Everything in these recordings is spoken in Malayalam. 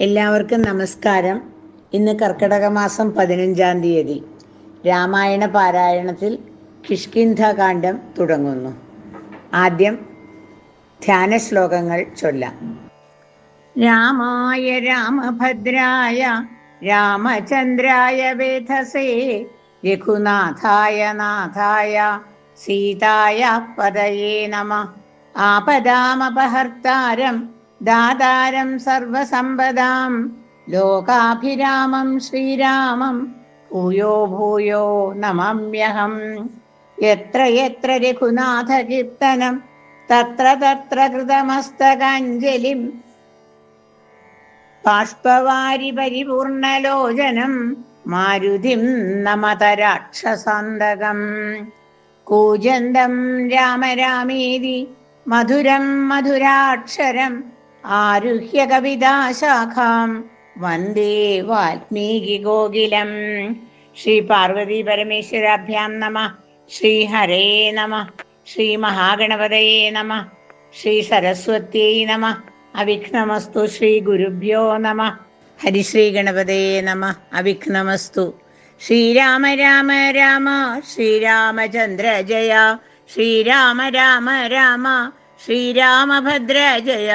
എല്ലാവർക്കും നമസ്കാരം. ഇന്ന് കർക്കിടക മാസം പതിനഞ്ചാം തീയതി. രാമായണ പാരായണത്തിൽ കിഷ്കിന്ധകാന്ഡം തുടങ്ങുന്നു. ആദ്യം ധ്യാന ശ്ലോകങ്ങൾ ചൊല്ലാം. രാമായ രാമഭദ്രായ രാമചന്ദ്രായ വേധസേ രഘുനാഥായ നാഥായ സീതായ പദയേ നമ. ആപദാമപഹർത്താരം ദാതാരം സർവസമ്പദാം. ലോകാഭിരാമം ശ്രീരാമം. ഭൂയോ ഭൂയോ നമമ്യഹം. എത്ര എത്ര രഘുനാഥ കീർത്തനം തത്ര തത്ര കൃതമസ്തകാഞ്ജലിം. ബാഷ്പവാരി പരിപൂർണലോചനം മാരുതിം നമത രാക്ഷസാന്തകം കൂജന്തം രാമരാമീതി. മധുരം മധുരാക്ഷരം. ആരുഹ്യ കവിതാശാഖാം വന്ദേ വാൽമീകി ഗോകുലം ശ്രീ പാർവതി പരമേശ്വരാഭ്യാം നമ. ശ്രീ ഹരേ നമ. ശ്രീ മഹാഗണപതയേ നമ. ശ്രീ സരസ്വത്യൈ നമ. അവിഘ്നമസ്തു ശ്രീ ഗുരുഭ്യോ നമ. ഹരിശ്രീ ഗണപതയേ നമ. അവിഘ്നമസ്തു. ശ്രീരാമ രാമ രാമ ശ്രീരാമചന്ദ്ര ജയ. ശ്രീരാമ രാമ രാമ ശ്രീരാമഭദ്ര ജയ.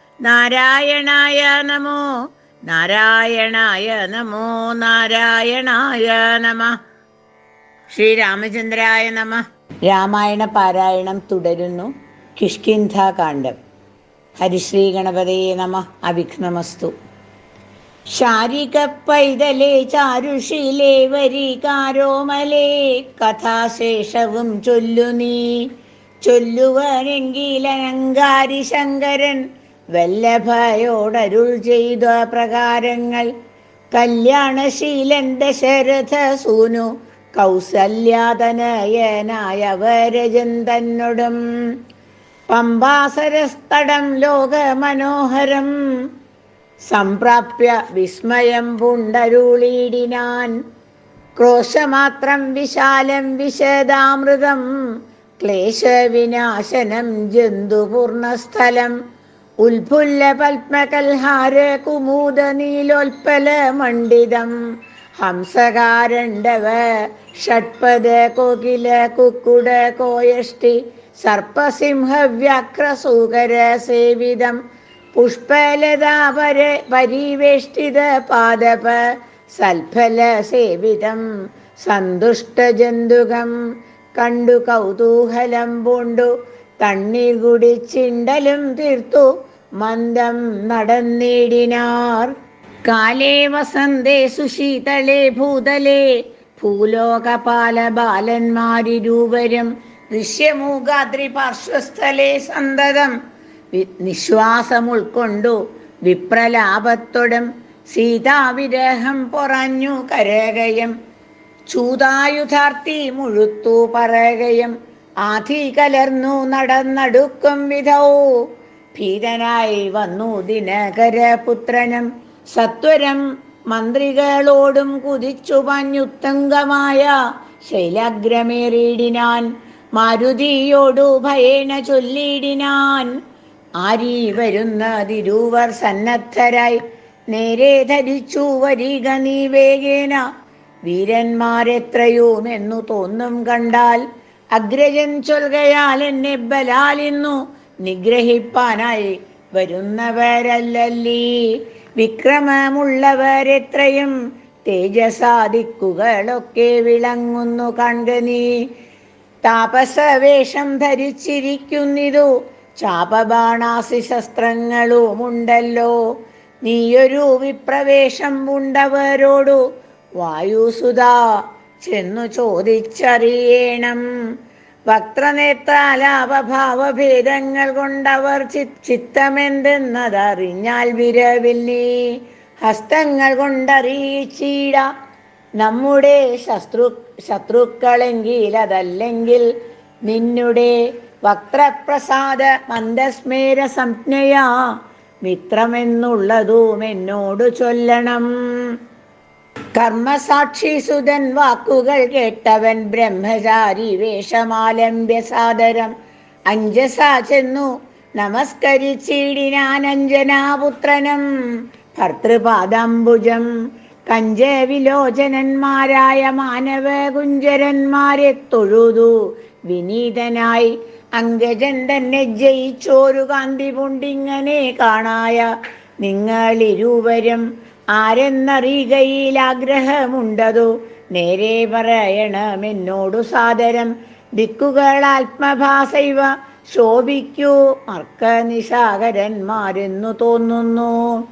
നാരായണായ നമോ. നാരായണായ നമോ നാരായണായ നമ. ശ്രീരാമചന്ദ്രായ നമ. രാമായണ പാരായണം തുടരുന്നു. കിഷ്കിന്ധാകാന്ഡം. ഹരിശ്രീ ഗണപതയെ നമ. അവിഘ്നമസ്തു. ശാരിക പൈതലേ ചാരുഷിലേ വരി കാരോമലേ കഥാശേഷവും ചൊല്ലു നീ ചൊല്ലുവനെങ്കിലങ്കാരി ശങ്കരൻ വല്ലഭയോടരുൾ ചെയ്ത പ്രകാരങ്ങൾ. കല്യാണശീലൻ ദശരഥ സൂനു കൗസല്യാതനയനായ വരജൻ തന്നോടും പമ്പാസരസ്തടം ലോക മനോഹരം സംപ്രാപ്യ വിസ്മയം പുണ്ടരുളീടിനാൻ ക്രോശമാത്രം വിശാലം വിശദാമൃതം. ക്ലേശവിനാശനം ജന്തുപൂർണസ്ഥലം. ഉൽഫുല്ല പത്മകൽഹാര കുമൂദ നീലോൽപ്പല മണ്ഡിതം. ഹംസകാരണ്ടവ ഷഡ്പദ കോകില കുക്കുട കോയഷ്ടി സർപ്പസിംഹവ്യാക്രസൂകര സേവിതം. പുഷ്പലതാപര പരിവേഷ്ടിത പാദപ സൽഫല സേവിതം. സന്തുഷ്ടജന്തുകം കണ്ടു കൗതൂഹലം പൂണ്ടു. തണ്ണീർ കുടിച്ചിണ്ടലും തീർത്തു. മന്ദം നടന്നിടിനാർ കാലേ വസന്തേ സുശീതളേ ഭൂതലേ ഭൂലോകപാല ബാലന്മാരിരൂപരും ദൃശ്യമൂകാദ്രി പാർശ്വസ്ഥലേ സന്തതം. നിശ്വാസം ഉൾക്കൊണ്ടു വിപ്രലാപത്തോടും സീതാവിരഹം പൊറഞ്ഞു കരകയം. ചൂതായുധാർത്തി മുഴുത്തു പറകയം ആധി കലർന്നു നടന്നടുക്കും വിധൗ. ഭീതനായി വന്നു ദിനകരപുത്രനും. സത്വരം മന്ത്രികളോടും കുതിച്ചു പഞ്ഞുത്തങ്കമായ ശൈലാഗ്രമേറിയിടിനാൻ. മാരുതിയോടു ഭയേന ചൊല്ലിയിടിനാൻ. ആരീ വരുന്നതിരുവർ സന്നദ്ധരായി നേരെ ധരിച്ചു വരിക നീ വേഗേന. വീരന്മാരെത്രയുമെന്നു തോന്നും കണ്ടാൽ അഗ്രജൻ ചൊൽകയാൽ എന്നെ ബലാലിന്നു. നിഗ്രഹിപ്പാനായി വരുന്നവരല്ലല്ലീ. വിക്രമമുള്ളവരെത്രയും തേജസാദിക്കുകളൊക്കെ വിളങ്ങുന്നു കണ്ട നീ. താപസവേഷം ധരിച്ചിരിക്കുന്നിതു ചാപബാണാസി ശസ്ത്രങ്ങളുമുണ്ടല്ലോ. നീയൊരു വിപ്രവേഷം ഉണ്ടവരോടു വായുസുത ചെന്നു ചോദിച്ചറിയണം. വക്രനേത്രാലാപഭാവഭേദങ്ങൾ കൊണ്ടവർ ചിത്തമെന്തെന്നതറിഞ്ഞാൽ വിരവിൽ നീ ഹസ്തങ്ങൾ കൊണ്ടറിയിച്ചീട. നമ്മുടെ ശത്രു ശത്രുക്കളെങ്കിൽ അതല്ലെങ്കിൽ നിന്നുടെ വക്രപ്രസാദ മന്ദസ്മേര സംജ്ഞയാ. മിത്രമെന്നുള്ളതും എന്നോട് ചൊല്ലണം. കർമ്മസാക്ഷി സുതൻ വാക്കുകൾ കേട്ടവൻ ബ്രഹ്മചാരി വേഷമാലംബ്യ സാദരം. അഞ്ജസ ചെന്നു നമസ്കരിച്ചിടിനാൻ അഞ്ജനാപുത്രനം ഭർത്തൃപാദാംബുജം കഞ്ചവിലോചനന്മാരായ മാനവ കുഞ്ചരന്മാരെ തൊഴുതു. വിനീതനായി അങ്കജൻ തന്നെ ജയിച്ചോരു കാന്തി പൊണ്ടിങ്ങനെ കാണായ നിങ്ങളിരുവരും ആരെന്നറിയുകയിൽ ആഗ്രഹമുണ്ടതു നേരെ പറയണമെന്നോടു സാദരം. ദിക്കുകൾ ആത്മഭാസൈവ ശോഭിക്കൂ. അർക്കനിശാകരന്മാരെന്നു തോന്നുന്നു.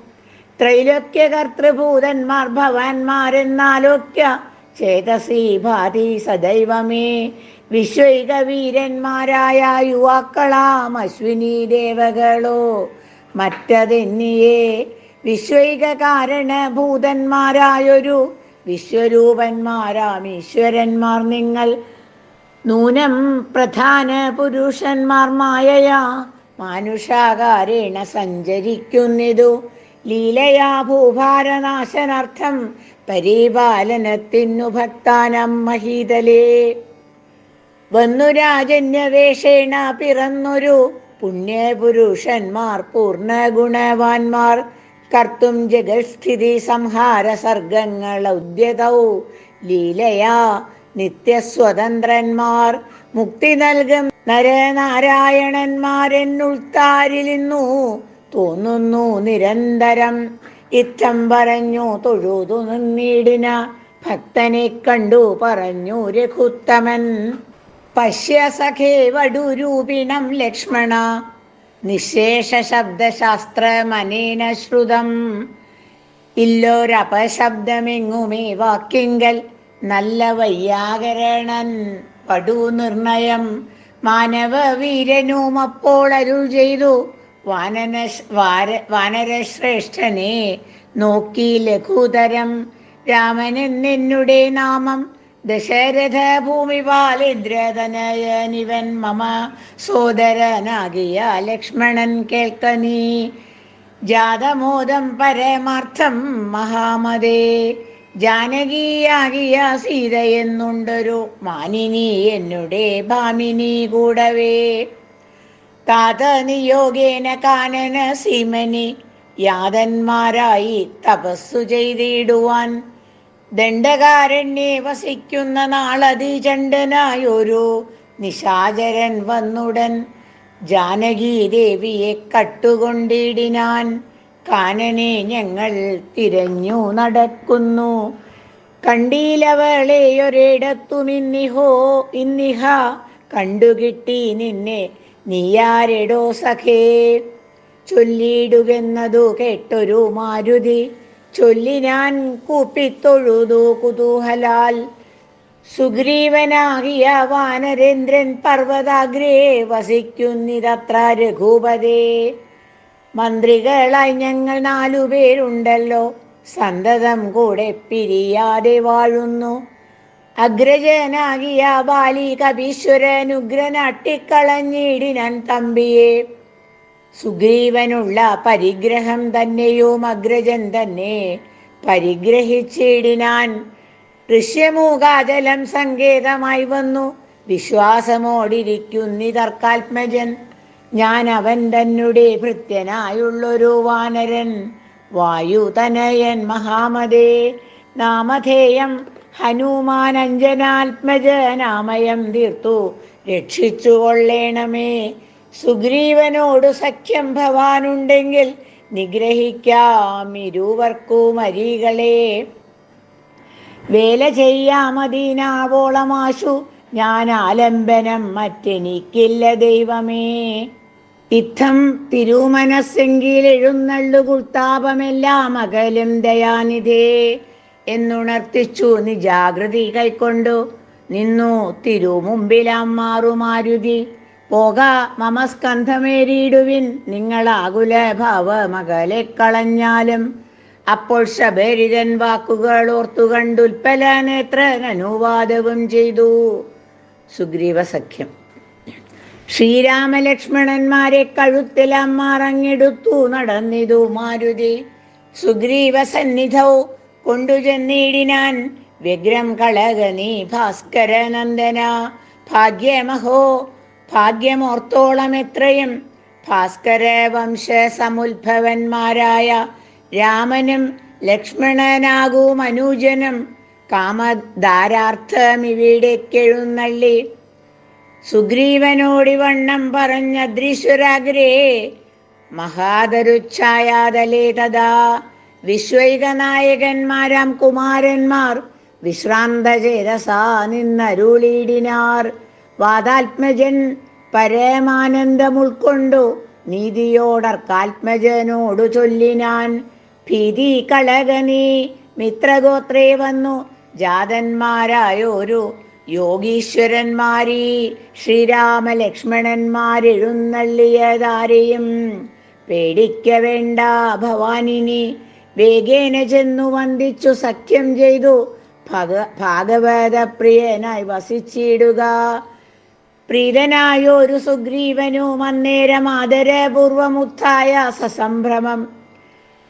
ത്രൈലോക്യ കർത്തൃഭൂതന്മാർ ഭവാന്മാരെന്നാലോക്യ. ചേതസി ഭാതി സദൈവമേ. വിശ്വൈക വീരന്മാരായ യുവാക്കളാം അശ്വിനി ദേവകളോ മറ്റതെന്നിയേ? വിശ്വൈക കാരണഭൂതന്മാരായൊരു വിശ്വരൂപന്മാരാം ഈശ്വരന്മാർ നിങ്ങൾ. നൂനം പ്രധാന പുരുഷന്മാർ മായയാ മാനുഷാകാരേണ സഞ്ചരിക്കുന്നിതു. ലീലയാ ഭൂഭാരനാശനർത്ഥം പരിപാലനത്തിനു ഭക്താനം മഹീതലേ. വന്നു രാജന്യവേഷേണ പിറന്നൊരു പുണ്യപുരുഷന്മാർ പൂർണ ഗുണവാന്മാർ കർത്തും ജഗത്സ്ഥിതി സംഹാര സർഗങ്ങൾ ഉദ്യതൗ. ലീലയാ നിത്യസ്വതന്ത്രന്മാർ മുക്തി നൽകും. നരനാരായണന്മാരെന്നുൾത്താരിലിന്നു തോന്നുന്നു നിരന്തരം. ഇത്തം പറഞ്ഞു തൊഴുതു നിന്നിടിന ഭക്തനെ കണ്ടു പറഞ്ഞു രഘുത്തമൻ. പശ്യ സഖേ വടുരൂപിണം ലക്ഷ്മണ. നിശേഷ ശബ്ദശാസ്ത്രമനേന ശ്രുതം ഇല്ലോരപശബ്ദമെങ്ങുമേ വാക്കിങ്കൽ നല്ല വയ്യാകരണൻ. പടു നിർണയം. മാനവ വീരനും അപ്പോൾ അരുൾ ചെയ്തു. വാനന വാനരശ്രേഷ്ഠനെ നോക്കി ലഘുതരം. രാമൻ എന്നെന്നുടെ നാമം ദശരഥ ഭൂമിപാലിദ്രതനയനിവൻ മമ സോദരനാകിയ ലക്ഷ്മണൻ കേൾക്കനി ജാതമോദം പരമാർത്ഥം മഹാമതേ. ജാനകിയാകിയ സീത എന്നുണ്ടൊരു മാനിനി എന്നുടെ ഭാമിനി കൂടവേ. താത നിയോഗേന കാനന സീമനി യാതന്മാരായി തപസ്സു ചെയ്തിടുവാൻ. ദണ്ഡകാരണ്യെ വസിക്കുന്ന നാളതിചണ്ഡനായൊരു നിശാചരൻ വന്നുടൻ. ജാനകി ദേവിയെ കട്ടുകൊണ്ടിടിനാൻ കാനനെ ഞങ്ങൾ തിരഞ്ഞു നടക്കുന്നു. കണ്ടീലവളെ ഒരിടത്തുമിന്നിഹോ ഇന്നിഹ കണ്ടുകിട്ടി നിന്നെ നീയാരെടോ സഖേ? ചൊല്ലിയിടുകെന്നതു കേട്ടൊരു മാരുതി ചൊല്ലി ഞാൻ കൂപ്പിത്തൊഴുതു കുതൂഹലാൽ. സുഗ്രീവനാകിയ വാനരേന്ദ്രൻ പർവതാഗ്രേ വസിക്കുന്നിതത്ര രഘുപതേ. മന്ത്രികളായി ഞങ്ങൾ നാലുപേരുണ്ടല്ലോ സന്തതം കൂടെ പിരിയാതെ വാഴുന്നു. അഗ്രജനാകിയ ബാലി കപീശ്വരനുഗ്രനട്ടിക്കളഞ്ഞിടിനൻ തമ്പിയെ. സുഗ്രീവനുള്ള പരിഗ്രഹം തന്നെയും അഗ്രജൻ തന്നെ. പരിഗ്രഹിച്ചിടിനാൻ ഋഷ്യമൂകാചലം സങ്കേതമായി വന്നു. വിശ്വാസമോടിരിക്കുന്നിതർക്കാത്മജൻ. ഞാൻ അവൻ തന്നെ ഭൃത്യനായുള്ളൊരു വാനരൻ. വായുതനയൻ മഹാമതേ. നാമധേയം ഹനുമാൻ അഞ്ജനാത്മജ നാമയം തീർത്തു. രക്ഷിച്ചു കൊള്ളേണമേ സുഗ്രീവനോട് സഖ്യം ഭവാനുണ്ടെങ്കിൽ നിഗ്രഹിക്കാം ഇരുവർക്കും അരികളെ വേല ചെയ്യാമതീനാവോളമാശു ഞാൻ ആലംബനം മറ്റെനിക്കില്ല ദൈവമേ. ഇത്തം തിരുമനസ്സെങ്കിൽ എഴുന്നള്ളു കുർത്താപമെല്ലാം അകലും ദയാനിധേ എന്നുണർത്തിച്ചു നിജാഗ്രതി കൈക്കൊണ്ടു നിന്നു തിരുമുമ്പിലാം മാറുമാരുതി പോക മമ സ്കന്ധമേറിയിടുവിൻ നിങ്ങളാകുല ഭാവ മകളെ കളഞ്ഞാലും. അപ്പോൾ ശബരിതൻ വാക്കുകൾ ഓർത്തുകണ്ടുൽപ്പല നേത്രൻ അനുവാദവും ചെയ്തു. സുഗ്രീവ സഖ്യം. ശ്രീരാമലക്ഷ്മണന്മാരെ കഴുത്തിൽ മറഞ്ഞെടുത്തു നടന്നിതു മാരുതി. സുഗ്രീവ സന്നിധൗ കൊണ്ടുചെന്നിടിനാൻ വ്യഗ്രം കളകനീ ഭാസ്കരനന്ദന. ഭാസ്കര നന്ദന ഭാഗ്യമഹോ ഭാഗ്യമോർത്തോളം എത്രയും. ഭാസ്കര വംശ സമുത്ഭവന്മാരായ രാമനും ലക്ഷ്മണനാകും അനുജനും കാമധാരാർത്ഥമിവിടേക്കെഴുന്നള്ളി. സുഗ്രീവനോടി വണ്ണം പറഞ്ഞ ദ്രീശ്വരാഗ്രേ മഹാതരുച്ഛായാതലേ തഥാ. വിശ്വൈക നായകന്മാരാം കുമാരന്മാർ വിശ്രാന്ത ചേതസാ നിന്നരുളിയിടിനാർ. വാതാത്മജൻ പരമാനന്ദമുൾക്കൊണ്ടു നീതിയോടർക്കാത്മജനോടു ചൊല്ലിനാൻ ഭീതി കളകനി മിത്രഗോത്രേ വന്നു. ജാതന്മാരായോരു യോഗീശ്വരന്മാരീ ശ്രീരാമലക്ഷ്മണന്മാരെഴുന്നള്ളിയതാരെയും പേടിക്ക വേണ്ട ഭവാനിനി വേഗേന ചെന്നു വന്ദിച്ചു സഖ്യം ചെയ്തു. ഭഗ ഭാഗവത പ്രിയനായി വസിച്ചിടുക. പ്രീതനായൊരു സുഗ്രീവനും അന്നേരം ആദരപൂർവമുത്തായ സസംഭ്രമം.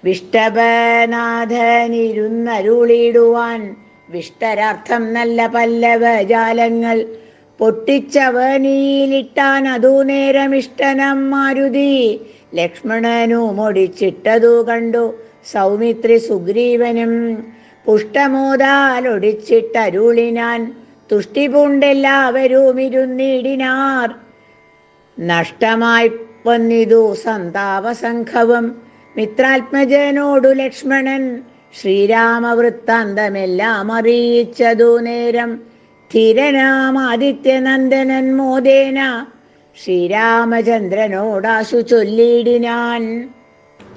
വിഷ്ടപനാഥനിരുന്നരുളിടുവാൻ വിഷ്ടരാർത്ഥം നല്ല പല്ലവ ജാലങ്ങൾ പൊട്ടിച്ചവനിയിലിട്ടാൻ അതു നേരം ഇഷ്ടനം മാരുതി. ലക്ഷ്മണനു മൊടിച്ചിട്ടതു കണ്ടു സൗമിത്രി സുഗ്രീവനും പുഷ്ടമോദാലൊടിച്ചിട്ടരുളിനാൻ തുഷ്ടി പൂണ്ടെല്ലാവരും ഇരുന്നിടിനാർ നഷ്ടമായി വന്നിതു സന്താപസംഘവും. മിത്രാത്മജനോടു ലക്ഷ്മണൻ ശ്രീരാമവൃത്താന്തമെല്ലാം അറിയിച്ചതു നേരം. ധീരനാമാദിത്യനന്ദനൻ മോദേന ശ്രീരാമചന്ദ്രനോടാശു ചൊല്ലിയിടിനാൻ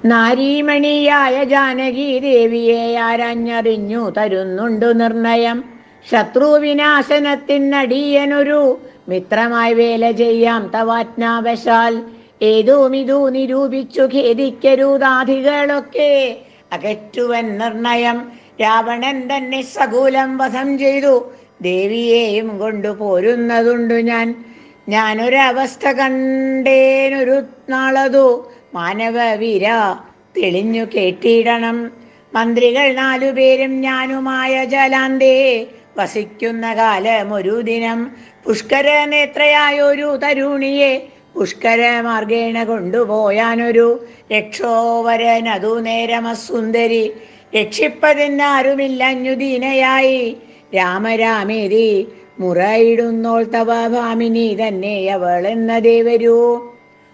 നാരീമണിയായ ജാനകി ദേവിയെ ആരഞ്ഞറിഞ്ഞു തരുന്നുണ്ടു നിർണയം. ശത്രുവിനാശനത്തിനടിയനൊരു മിത്രമായി വേല ചെയ്യാം തവാജ്ഞാവശാൽ. ഏതും ഇതു നിരൂപിച്ചു ഖേദിക്കരുതാധികളൊക്കെ അകറ്റുവൻ നിർണയം. രാവണൻ തന്നെ സകൂലം വധം ചെയ്തു. ദേവിയെയും കൊണ്ടു പോരുന്നതുണ്ടു ഞാൻ. ഞാനൊരവസ്ഥ കണ്ടേനൊരു നാളതു. മാനവ വീര തെളിഞ്ഞു കേട്ടിടണം. മന്ത്രികൾ നാലുപേരും ഞാനുമായ ജലാന്തേ. വസിക്കുന്ന കാലമൊരു ദിനം. പുഷ്കര നേത്രയായൊരു തരുണിയെ പുഷ്കര മാർഗേണ കൊണ്ടുപോയാനൊരു രക്ഷോവരനതു നേരമസുന്ദരി രക്ഷിപ്പതിനാരുമില്ലഞ്ഞുദീനയായി രാമരാമേരി മുറയിടുന്നോൾ തവ ഭാമിനി തന്നെ അവൾ എന്നതേ വരൂ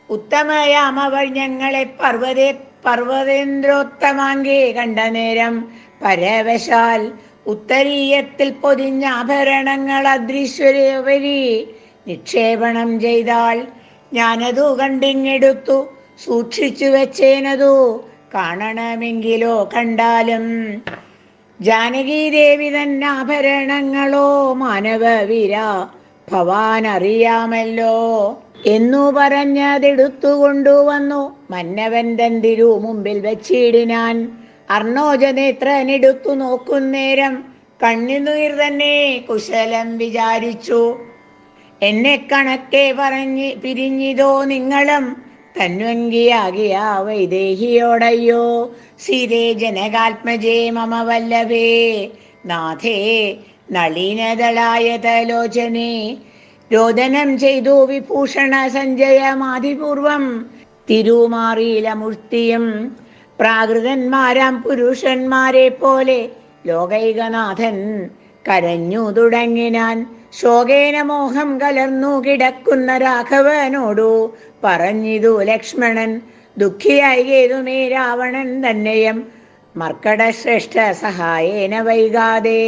ഉത്തമയാമവൾ ഞങ്ങളെ പർവതേ പർവതേന്ദ്രോത്തമാങ്കേ കണ്ട നേരം പരവശാൽ ഉത്തരീയത്തിൽ പൊതിഞ്ഞ ആഭരണങ്ങൾ അദൃശ്വരവരി നിക്ഷേപണം ചെയ്താൽ ഞാനതു കണ്ടിങ്ങെടുത്തു സൂക്ഷിച്ചു വെച്ചേനതു കാണണമെങ്കിലോ കണ്ടാലും. ജാനകീദേവി തന്നെ ആഭരണങ്ങളോ മാനവ വിര ഭവാൻ അറിയാമല്ലോ എന്നു പറഞ്ഞതെടുത്തു കൊണ്ടുവന്നു മന്നവൻ തന്തിരു മുമ്പിൽ വെച്ചിടിനാൻ അർണോജനേത്രനെടുത്തു നോക്കുന്നേരം കണ്ണുനീർ തന്നെ കുശലം വിചാരിച്ചു. എന്നെ കണക്കെ പറഞ്ഞ് പിരിഞ്ഞിതോ നിങ്ങളും. തന്വങ്കിയാകിയ വൈദേഹിയോടയ്യോ. സിരേ ജനകാത്മജേ മമ വല്ലഭേ. നാഥേ നളീനതളായ തലോചനെ രോദനം ചെയ്തു വിഭൂഷണ സഞ്ജയമാതിപൂർവം തിരുമാറിയിലമുഷ്ടിയും പ്രാകൃതന്മാരാം പുരുഷന്മാരെ പോലെ ലോകൈകനാഥൻ കരഞ്ഞു തുടങ്ങിനാൻ ശോകേന മോഹം കലർന്നു കിടക്കുന്ന രാഘവനോടു പറഞ്ഞിതു ലക്ഷ്മണൻ ദുഃഖിയായി ഏതുമേ രാവണൻ തന്നെയും മർക്കട ശ്രേഷ്ഠ സഹായേന വൈകാതെ.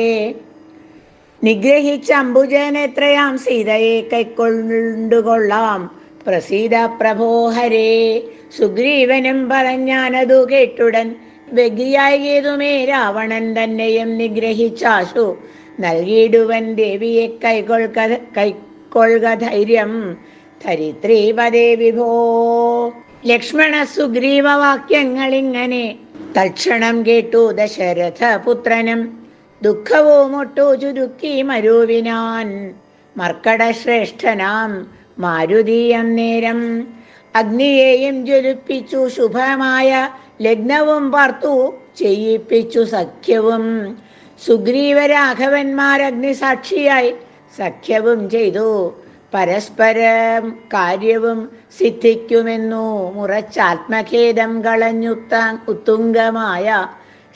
നിഗ്രഹിച്ച അംബുജനെത്രയാം സീതയെ കൈക്കൊണ്ടുകൊള്ളാം പ്രസീത പ്രഭോഹരേ സുഗ്രീവനും പറഞ്ഞാനതു കേട്ടുടൻ വ്യഗ്രിയായതുമേ രാവണൻ തന്നെയും നിഗ്രഹിച്ചാശു. നൽകിയിടുവൻ ദേവിയെ കൈകൊൾക കൈക്കൊള്ളുക ധൈര്യം. ധരിത്രീപദേ വിഭോ. ലക്ഷ്മണ സുഗ്രീവ വാക്യങ്ങൾ ഇങ്ങനെ തൽക്ഷണം കേട്ടു ദശരഥ പുത്രനും ദുഃഖവും ഒട്ടു ചുരുക്കി മരുവിനാൻ. മർക്കട ശ്രേഷ്ഠനാം മാരുതീയം നേരം അഗ്നിയെയും ജ്വലിപ്പിച്ചു ശുഭമായ ലഗ്നവും പാർത്തു ചെയ്യിപ്പിച്ചു സഖ്യവും. സുഗ്രീവരാഘവന്മാർ അഗ്നിസാക്ഷിയായി സഖ്യവും ചെയ്തു. പരസ്പരം കാര്യവും സിദ്ധിക്കുമെന്നു മുറച്ചാത്മഖേദം കളഞ്ഞുത്ത ഉത്തുംഗമായ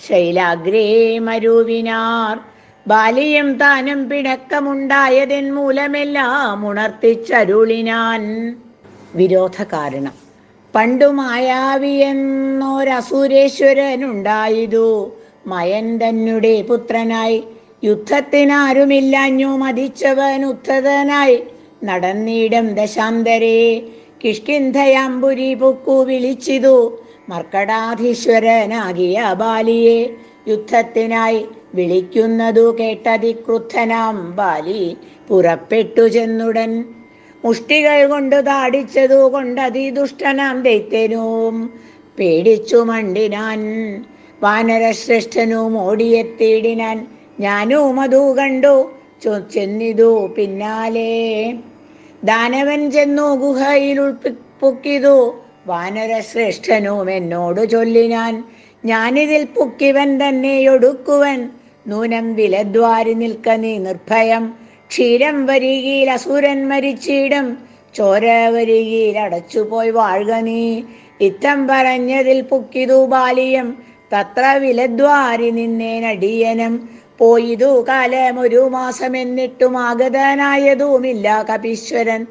ശൈലാഗ്രേ മരുവിനാർ. ബാലിയും താനും പിണക്കമുണ്ടായതിൻ മൂലമെല്ലാം ഉണർത്തിച്ചരുളിനാൻ വിരോധ കാരണം പണ്ടു മായാവിയെന്നോരസുരേശ്വരനുണ്ടായതു. മയൻ തന്നെ പുത്രനായി യുദ്ധത്തിനാരുമില്ലാഞ്ഞു മതിച്ചവൻ ഉദ്ധതനായി നടന്നിടം ദശാന്തരേ കിഷ്കിന്ധയാമ്പുരി പൊക്കു വിളിച്ചിതു. മർക്കടാധീശ്വരനാകിയ ബാലിയെ യുദ്ധത്തിനായി വിളിക്കുന്നതു കേട്ടതിക്രുദ്ധനാം ബാലി പുറപ്പെട്ടു ചെന്നുടൻ. മുഷ്ടികൾ കൊണ്ട് താടിച്ചതു കൊണ്ടതി ദുഷ്ടനാം ദൈത്യനും പേടിച്ചു മണ്ടിനാൻ. വാനരശ്രേഷ്ഠനും ഓടിയെത്തിയിടിനാൻ. ഞാനും അതു കണ്ടു. ചെന്നിതു പിന്നാലെ. ദാനവൻ ചെന്നു ഗുഹയിൽ ഉൾപ്പിപ്പുക്കിതു വാനരശ്രേഷ്ഠനും എന്നോട് ചൊല്ലിനാൻ. ഞാനിതിൽ പുക്കിവൻ തന്നെ ഒടുക്കുവൻ നൂനം വിലദ്വാരി നിൽക്ക നീ നിർഭയം. ക്ഷീരം വരികയിൽ അസുരൻ മരിച്ചിടും. ചോര വരികയിൽ അടച്ചുപോയി വാഴുക നീ. ഇത്തം പറഞ്ഞതിൽ പുക്കിതു ബാലിയം. തത്ര വിലദ്വാരി നിന്നേനടിയനം പോയിതു കാലം ഒരു മാസം എന്നിട്ടും ആഗതനായതുമില്ല കപീശ്വരൻ.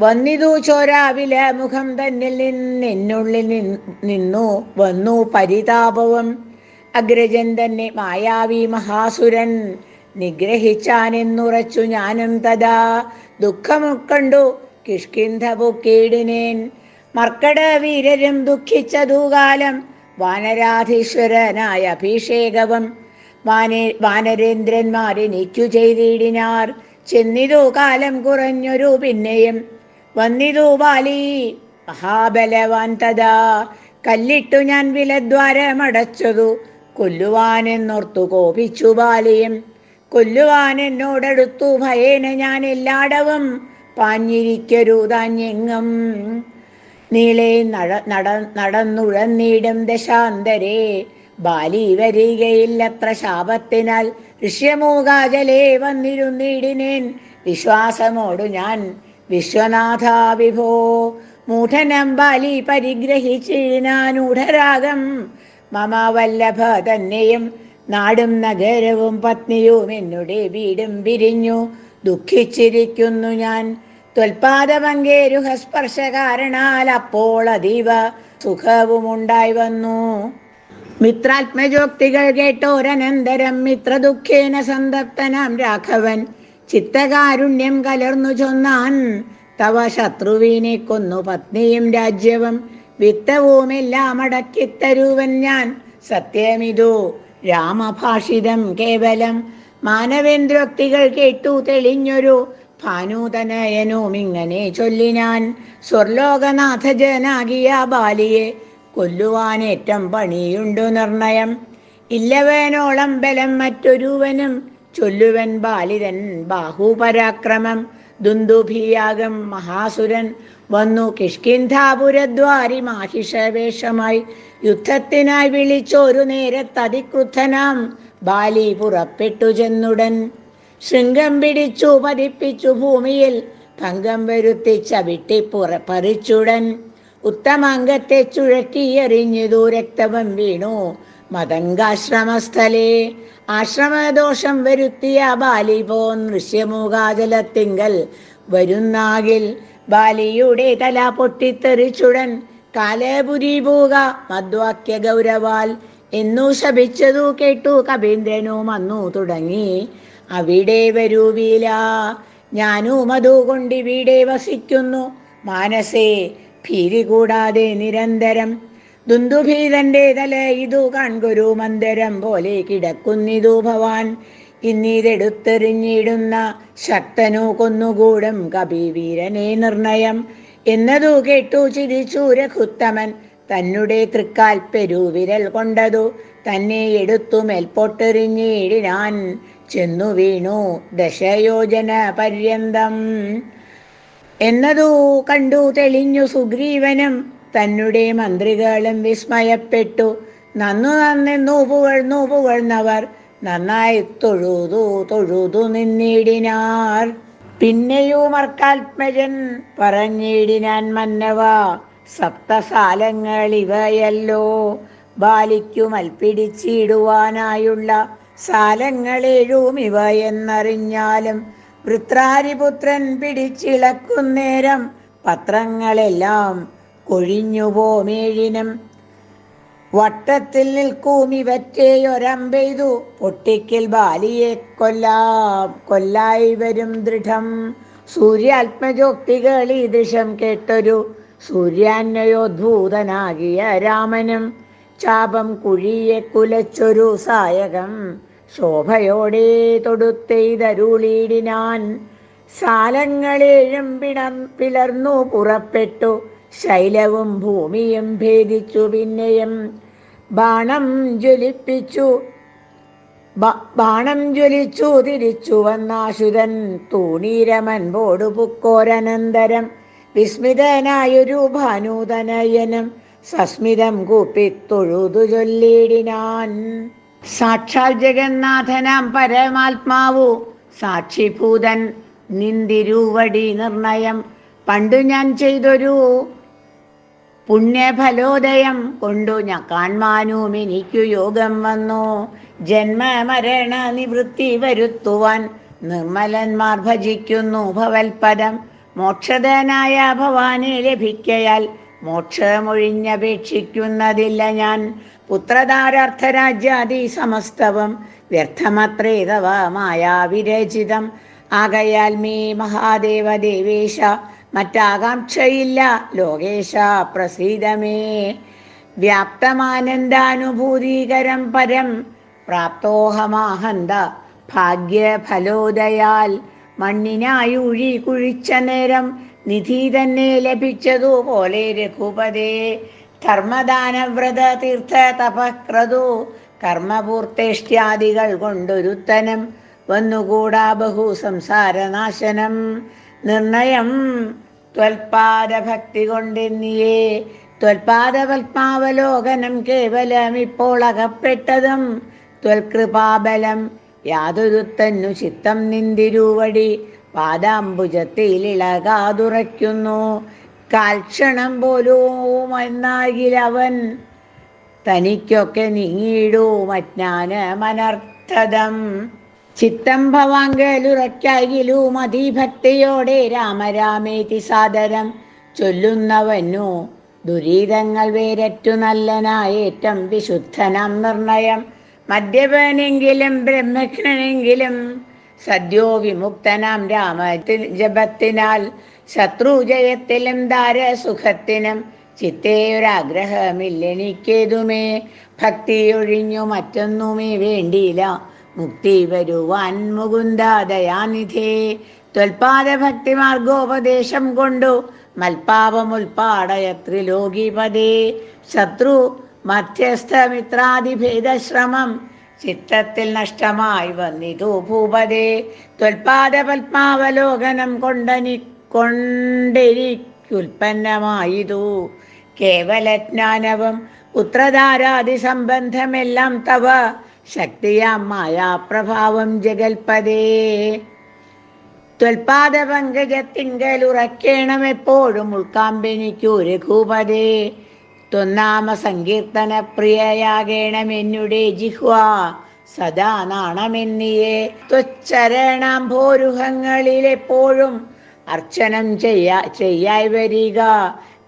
വന്നിതു ചോരാവില മുഖം തന്നിൽ നിന്നുള്ളിൽ നിന്നു വന്നു പരിതാപവും. അഗ്രജൻ തന്നെ മായാവി മഹാസുരൻ നിഗ്രഹിച്ചാനെന്നുറച്ചു ഞാനും തഥാ. ദുഃഖമുക്കണ്ടു കിഷ്കിന്ധ പൊക്കീടിനേൻ മർക്കട വീരരും ദുഃഖിച്ച ദൂകാലം വാനരാധീശ്വരനായ അഭിഷേകവും വാനേ വാനരേന്ദ്രന്മാരെനിക്കു ചെയ്തിടിനാർ. ചെന്നിതു കാലം കുറഞ്ഞൊരു പിന്നെയും വന്നിതു ബാലി മഹാബലവാൻ തഥാ. കല്ലിട്ടു ഞാൻ വിലദ്വാരമടച്ചതു കൊല്ലുവാനെന്നോർത്തു കോപിച്ചു ബാലിയും. കൊല്ലുവാൻ എന്നോടടുത്തു ഭയേന ഞാൻ എല്ലാടവും പാഞ്ഞിരിക്കരുതാഞ്ഞെങ്ങും നീളെ നട നട നടന്നുഴന്നീടും ദശാന്തരേ. ബാലി വരികയില്ലത്ര ശാപത്തിനാൽ ഋഷ്യമൂകാജലേ വന്നിരുന്നിടിനേൻ. വിശ്വാസമോടു ഞാൻ വിശ്വനാഥ വിഭോ. മൂഢനം ബാലി പരിഗ്രഹിച്ചിനാനൂഢരാഗം. മമ വല്ലഭ തന്നെയും നാടും നഗരവും പത്നിയും എന്നുടെ വീടും പിരിഞ്ഞു. ദുഃഖിച്ചിരിക്കുന്നു ഞാൻ. ത്വൽപാദപങ്കേരുഹ സ്പർശ കാരണാൽ അപ്പോൾ അതീവ സുഖവുമുണ്ടായി വന്നു. മിത്രാത്മജോക്തികൾ കേട്ടോരനന്തരം മിത്ര ദുഃഖേന സന്തപ്തനാം രാഘവൻ ചിത്തകാരുണ്യം കലർന്നു ചൊന്നാൻ. തവ ശത്രുവിനെ കൊന്നു പത്നിയും രാജ്യവും. വിത്തവുമെല്ലാം അടക്കിത്തരുവൻ ഞാൻ. സത്യമിതു. രാമഭാഷിതം കേവലം മാനവേന്ദ്രോക്തികൾ കേട്ടു തെളിഞ്ഞൊരു ഭാനൂതനയനും ഇങ്ങനെ ചൊല്ലിനാൻ സ്വർലോകനാഥജനാകിയ ബാലിയെ കൊല്ലുവാനേറ്റം പണിയുണ്ടു നിർണയം. ഇല്ലവനോളം ബലം മറ്റൊരുവനും ചൊല്ലുവൻ ബാലിതൻ ബാഹുപരാക്രമം. ദുന്ദുഭിയാകം മഹാസുരൻ വന്നു കിഷ്കിന്ധാപുരദ്വാരി മാഹിഷവേഷമായി യുദ്ധത്തിനായി വിളിച്ചൊരു നേരത്തതിക്രുദ്ധനാം ബാലി പുറപ്പെട്ടു ചെന്നുടൻ. ശൃംഗം പിടിച്ചു പതിപ്പിച്ചു ഭൂമിയിൽ ഭംഗം വരുത്തിച്ച വിട്ടിപ്പുറ പറിച്ചുടൻ. ഉത്തമാംഗത്തെ ചുഴറ്റിയെറിഞ്ഞിതു രക്തവും വീണു മതങ്കാശ്രമസ്ഥലേ ആശ്രമദോഷം വരുത്തിയ ബാലി പോൻ നൃശ്യമൂകാജലത്തിങ്കൽ വരുന്നാകിൽ ബാലിയുടെ തല പൊട്ടിത്തെറിച്ചുടൻ കാലേപുരി പോക മദ്വാക്യ ഗൗരവാൽ എന്നു ശപിച്ചതു കേട്ടു കപീന്ദ്രനും അന്നു തുടങ്ങി. അവിടെ വരൂവീല. ഞാനും അതുകൊണ്ടിവിടെ വസിക്കുന്നു. മാനസേ ഭീതി കൂടാതെ നിരന്തരം ദുന്ദുഭീതന്റെ തല ഇതു കൺകുരു മന്ദരം പോലെ കിടക്കുന്നിതു ഭവാൻ. ഇന്നിതെടുത്തെറിഞ്ഞിടുന്ന ശക്തനു കൊന്നുകൂടും കപിവീരനെ നിർണയം. എന്നതു കേട്ടു ചിരിച്ചു രഘുത്തമൻ. തന്നെ തൃക്കാൽ പെരുവിരൽ കൊണ്ടതു തന്നെ എടുത്തു മേൽപോട്ടെറിഞ്ഞിടിനാൻ. ചെന്നു വീണു ദശയോജന പര്യന്തം. എന്നതു കണ്ടു തെളിഞ്ഞു സുഗ്രീവനും. തന്നെ മന്ത്രികളും വിസ്മയപ്പെട്ടു. നന്നു നന്നെന്നു പുകഴ്ന്നു നവർ നന്നായി തൊഴുതു തൊഴുതു നിന്നിടിനാർ. പിന്നെയുമർക്കാത്മജൻ പറഞ്ഞിടിനാൻ മന്നവ സപ്തസാലങ്ങൾ ഇവയല്ലോ. ബാലിക്കു മൽപ്പിടിച്ചിടുവാനായുള്ള സാലങ്ങളേഴും ഇവ എന്നറിഞ്ഞാലും വൃത്രാരിപുത്രൻ പിടിച്ചിളക്കുന്നേരം പത്രങ്ങളെല്ലാം കൊഴിഞ്ഞുപോമേഴിനും വട്ടത്തിൽ നിൽക്കും ഇവറ്റേയൊരമ്പെയ്തു പൊട്ടിക്കൽ ബാലിയെ കൊല്ലാം കൊല്ലായി വരും ദൃഢം. സൂര്യാത്മജോക്തികൾ ഈ ദൃശം കേട്ടൊരു സൂര്യാന്വയോദ്ഭൂതനാകിയ രാമനും ചാപം കുഴിയെ കുലച്ചൊരു സായകം. ശോഭയോടെ തൊടുത്തെയ്തരുളീടിനാൻ സാലങ്ങളേഴും പിണർ പിളർന്നു പുറപ്പെട്ടു. ശൈലവും ഭൂമിയും ഭേദിച്ചു പിന്നെയും ബാണം ജ്വലിപ്പിച്ചു ബാണം ജ്വലിച്ചു തിരിച്ചു വന്നാശുതൻ തൂണീരമൻപോടു പുക്കോരനന്തരം. വിസ്മിതനായൊരു ഭാനൂതനയനം സസ്മിതം കൂപ്പിത്തൊഴുതു ചൊല്ലിടിനാൻ. സാക്ഷാൽ ജഗന്നാഥനാം പരമാത്മാവു സാക്ഷിഭൂതൻ നിന്തിരുവടി നിർണയം. പണ്ടു ഞാൻ ചെയ്തൊരു പുണ്യഫലോദയം കൊണ്ടു ഞാൻ കാൺമാനും എനിക്കു യോഗം വന്നു. ജന്മ മരണ നിവൃത്തി വരുത്തുവാൻ നിർമ്മലന്മാർ ഭജിക്കുന്നു ഭവൽപദം. മോക്ഷതനായ ഭവാനെ ലഭിക്കയാൽ മോക്ഷമൊഴിഞ്ഞപേക്ഷിക്കുന്നതില്ല ഞാൻ. പുത്രധാരാർത്ഥരാജ്യാദി സമസ്തവം വ്യർത്ഥമത്രേതവ മായാവിരചിതം. ആകയാൽ മേ മഹാദേവ ദേവേശ മറ്റാകാംക്ഷയില്ല. ലോകേശ പ്രസീതമേ. വ്യാപ്തമാനന്ദാനുഭൂതീകരം പരം പ്രാപ്തോഹമാഹന്ത ഭാഗ്യഫലോദയാൽ മണ്ണിനായി ഉഴി കുഴിച്ച നേരം നിധി തന്നെ ലഭിച്ചതുപോലെ രഘുപതേ. ധർമ്മദാനവ്രത തീർത്ഥ തപക്രതു കർമ്മപൂർത്തേഷ്ട്യാദികൾ കൊണ്ടൊരുത്തനം വന്നുകൂടാ ബഹു സംസാരനാശനം നിർണയം ത്വൽപാദഭക്തി കൊണ്ടെന്നിയേ ത്വൽപാദപത്മാവലോകനം കേവലം ഇപ്പോൾ അകപ്പെട്ടതും ത്വൽകൃപാബലം യാതൊരു തന്നു ചിത്തം നിന്തിരുവടി പാദാംബുജത്തിൽ ഇളകാതുറയ്ക്കുന്നു. കാൽക്ഷണം പോലും എന്നാകിൽ അവൻ തനിക്കൊക്കെ നീങ്ങിയിടും അജ്ഞാനമനർത്ഥതം. ചിത്തം ഭവാങ്കലുറയ്ക്കാകിലും അതിഭക്തിയോടെ രാമരാമേതി സാദരം ചൊല്ലുന്നവനു. ദുരിതങ്ങൾ വേരറ്റു നല്ലനായേറ്റം വിശുദ്ധനാം നിർണയം. മദ്യപനെങ്കിലും ബ്രഹ്മജ്ഞനെങ്കിലും സദ്യോ വിമുക്തനാം രാമ ജപത്തിനാൽ. ശത്രുജയത്തിലും ദാരസുഖത്തിനും ചിത്തേ ഒരാഗ്രഹമില്ലെനിക്കേതുമേ ഭക്തി ഒഴിഞ്ഞു മറ്റൊന്നുമേ വേണ്ടിയില്ല. മുക്തി വരുവാൻ മുകുന്ദാദയാനിധേ. ത്വൽപാദ ഭക്തി മാർഗോപദേശം കൊണ്ടു മൽപാപമുൽപാടയത്രിലോകിപദേ ശത്രു മധ്യസ്ഥമിത്രാദിഭേദശ്രമം ചിത്തത്തിൽ നഷ്ടമായി വന്നിതു ഭൂപദേ ത്വൽപാദ പത്മാവലോകനം കൊണ്ടനി കൊണ്ടിരിക്കുൽപ്പന്നമായിതു. കേവലജ്ഞാനവും പുത്രധാരാദി സംബന്ധമെല്ലാം തവ ശക്തിയാം മായാപ്രഭാവം ജഗൽപദേ തൊൽപാദ പങ്കജത്തിങ്കൽ ഉറക്കേണം എപ്പോഴും ഉൾക്കാമ്പെനിക്കു രഘുപതേ ത്വന്നാമ സങ്കീർത്തന പ്രിയയാകേണം എന്നുടെ ജിഹ്വ. സദാ നാണമെന്നിയെ. എപ്പോഴും അർച്ചനം ചെയ്യാ ചെയ്യായി വരിക.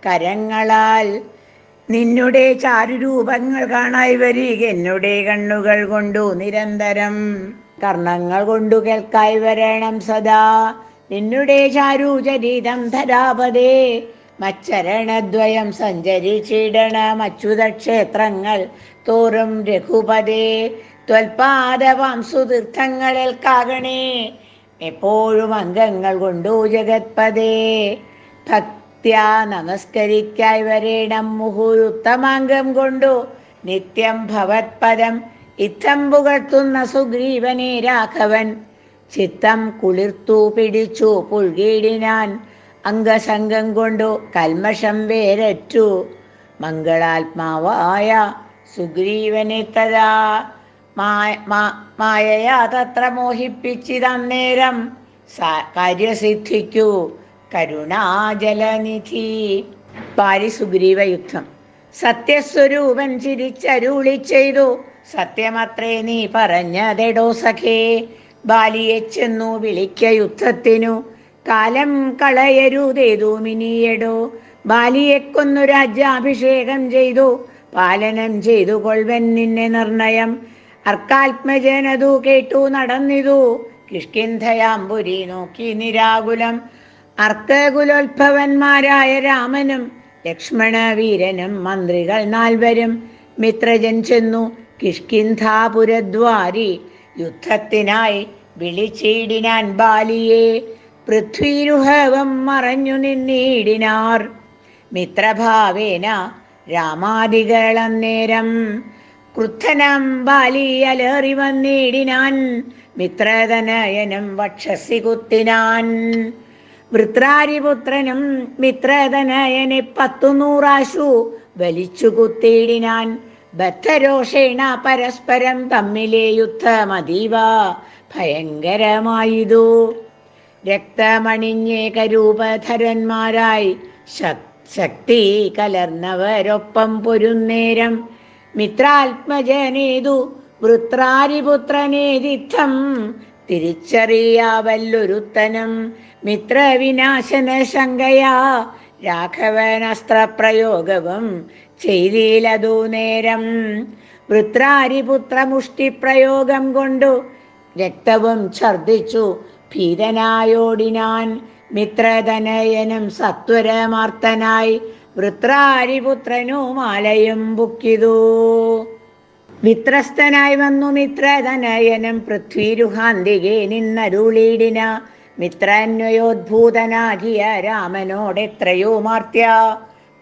കരങ്ങളാൽ നിന്നുടെ ചാരുരൂപങ്ങൾ കാണായി വരിക. എന്നുടെ കണ്ണുകൾ കൊണ്ടു നിരന്തരം കർണങ്ങൾ കൊണ്ടു കേൾക്കായി വരണം സദാ. നിന്നുടെ ചാരുചരിതം ധരാപതേ മച്ചരണദ്വയം സഞ്ചരിച്ചിടണം. അച്യുത ക്ഷേത്രങ്ങൾ തോറും രഘുപതേ. ത്വൽപാദവാംസുതീർത്ഥങ്ങളിൽ കാകണേ. എപ്പോഴും അംഗങ്ങൾ കൊണ്ടു ജഗത്പതേ. ഭക് ഭക്ത്യാ നമസ്കരിക്കായി വരേണം മുഹൂരുത്തമാംഗം കൊണ്ടു. നിത്യം ഭവത്പദം ഇത്തം പുകഴ്ത്തുന്ന സുഗ്രീവനെ രാഘവൻ. ചിത്തം കുളിർത്തു പിടിച്ചു പുൽകീടിനാൻ അംഗസംഗം കൊണ്ടു കൽമഷം വേരറ്റു. മംഗളാത്മാവായ സുഗ്രീവനെ തരാ മായയാ തത്ര മോഹിപ്പിച്ചിതന്നേരം കാര്യസിദ്ധിക്കു. കരുണാജലനിധി. പാരി സുഗ്രീവ യുദ്ധം സത്യസ്വരൂപൻ ചിരിച്ചരുളി ചെയ്തു. സത്യമത്രേ നീ പറഞ്ഞതെടോ സഖേ. ബാലിയെ ചെന്നു വിളിക്ക യുദ്ധത്തിനു. കാലം കളയരുതേതു മിനിയെടോ. ബാലിയെ കൊന്നു രാജ്യാഭിഷേകം ചെയ്തു. പാലനം ചെയ്തു കൊൾവൻ നിന്നെ നിർണയം. അർക്കാത്മജനതു കേട്ടു നടന്നിതു. കിഷ്കിന്ധയാമ്പുരി നോക്കി നിരാകുലം. അർക്കകുലോത്ഭവന്മാരായ രാമനും ലക്ഷ്മണ വീരനും മന്ത്രികൾ നാൽവരും മിത്രജൻ ചെന്നു കിഷ്കിന്ധാപുരദ്വാരി യുദ്ധത്തിനായി വിളിച്ചിടിനാൻ ബാലിയെ പൃഥ്വീരുഹവം മറഞ്ഞു നിന്നിടിനാർ. മിത്രഭാവേന രാമാദികളന്നേരം ക്രുദ്ധനം ബാലി അലേറി വന്നിടിനാൻ. മിത്രതനയനം വക്ഷസി കുത്തിനാൻ വൃത്രാരിപുത്രനും മിത്രതനയനെ പത്തുനൂറാശു വലിച്ചു കുത്തിയിടിനാൻ ബദ്ധരോഷേണ പരസ്പരം തമ്മിലെ യുദ്ധമതീവ ഭയങ്കരമായിതു. രക്തമണിഞ്ഞേകരൂപധരന്മാരായി ശക്- ശക്തി കലർന്നവരൊപ്പം പൊരുന്നേരം മിത്രാത്മജനേതു വൃത്രാരിപുത്രനേതിത്ഥം തിരിച്ചറിയാവല്ലൊരുത്തനം മിത്രവിനാശന ശങ്കയാ രാഘവനസ്ത്രപ്രയോഗവും ചെയ്തിലതു നേരം. വൃത്രാരിപുത്രമുഷ്ടിപ്രയോഗം കൊണ്ടു രക്തവും ഛർദിച്ചു ഭീതനായോടിനാൻ മിത്രധനയനും സത്വരമാർത്തനായി വൃത്രാരിപുത്രനു മാലയും ബുക്കിതു വിത്രസ്തനായി വന്നു മിത്രധനയനും പൃഥ്വീരുഹാന്തികെ നിന്നരുളീടിന. മിത്രന്വയോദ്ഭൂതനാകിയ രാമനോടെത്രയോ മാർത്യ.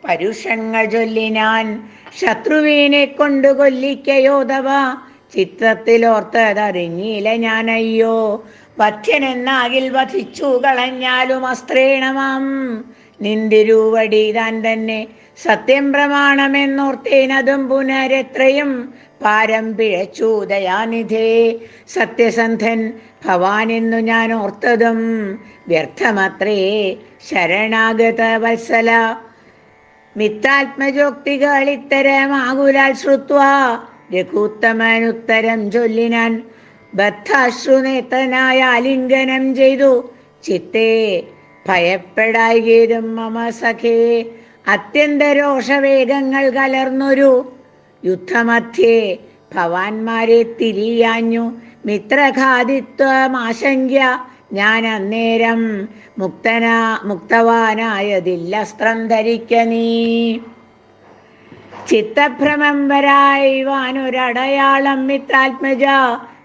പരുഷങ്ങൾ ചൊല്ലിനാൻ ശത്രുവിനെ കൊണ്ടു കൊല്ലിക്കയോധവ. ചിത്രത്തിലോർത്തതറിഞ്ഞില്ല അയ്യോ വധ്യനെന്നാകിൽ വധിച്ചു കളഞ്ഞാലും അസ്ത്രേണമാം. നിന്തിരുവടി താൻ തന്നെ സത്യം പ്രമാണമെന്നോർത്തേനതും പുനരെത്രയും പാരം പിഴച്ചു ദയാനിധേ. സത്യസന്ധൻ ഭവാനെന്നു ഞാൻ ഓർത്തതും വ്യർത്ഥമത്രേ. ശരണാഗത വത്സല. മിത്താത്മജോക്തികൾ ഇത്തരമാകുലാൽ ശ്രുത്വ. രഘുത്തമനുത്തരം ചൊല്ലിനാൻ ബദ്ധാശ്രുനേത്തനായ അലിംഗനം ചെയ്തു. ചിത്തേ ഭയപ്പെടായികേതും മമ സഖേ. അത്യന്ത രോഷവേഗങ്ങൾ കലർന്നൊരു യുദ്ധമധ്യേ ഭവാന്മാരെ തിരിയാഞ്ഞു. മിത്രഘാതിത്വമാശങ്ക ഞാൻ അന്നേരം മുക്തനാ മുക്തവാനായതില്ല അസ്ത്രം ധരിക്ക നീ. ചിത്തഭ്രമം വരായിവാൻ ഒരടയാളം മിത്രാത്മജ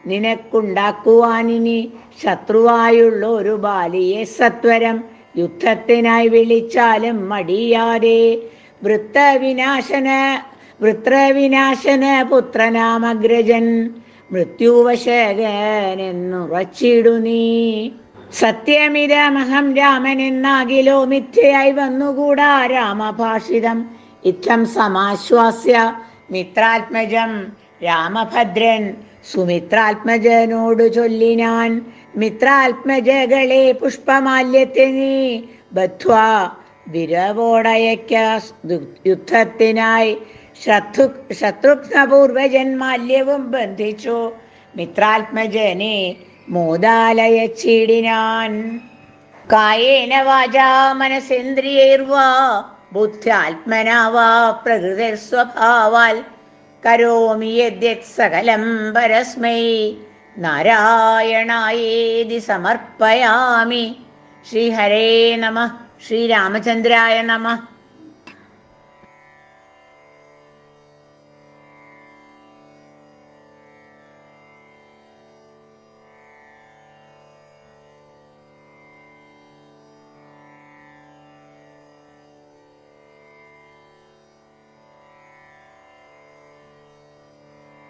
നിനക്കുണ്ടാക്കുവാനിനി ശത്രുവായുള്ള ഒരു ബാലിയെ സത്വരം. യുദ്ധത്തിനായി വിളിച്ചാലും മടിയാതെ വൃത്തവിനാശന വൃത്രവിനാശന പുത്രനാമഗ്രജൻ മൃത്യുവശകനെന്നുറച്ചിടു നീ. സത്യമിതമഹം രാമൻ എന്നാകിലോ മിഥ്യയായി വന്നുകൂടാ രാമഭാഷിതം. ഇത്തം സമാശ്വാസ്യ മിത്രാത്മജം രാമഭദ്രൻ സുമിത്രാത്മജനോട് ചൊല്ലിനാൻ. മിത്രാത്മജകളെ പുഷ്പമാല്യത്തെ നീ ബധ്വാ വിരവോടയക്ക യുദ്ധത്തിനായി ശത്രു ശത്രുഘ്നപൂർവജന്മാല്യവും ബന്ധിച്ചു. മിത്രാത്മജനെ മോദാലയച്ചിടിനാൻ കായേന വാചാ മനസേന്ദ്രിയൈർവാ ബുദ്ധ്യാത്മനാവാ പ്രകൃതി സ്വഭാവാൽ കരോമി സകലം പരസ്മൈ നാരായണായേതി സമർപ്പയാമി. ശ്രീഹരേ നമ ശ്രീരാമചന്ദ്രായ നമ.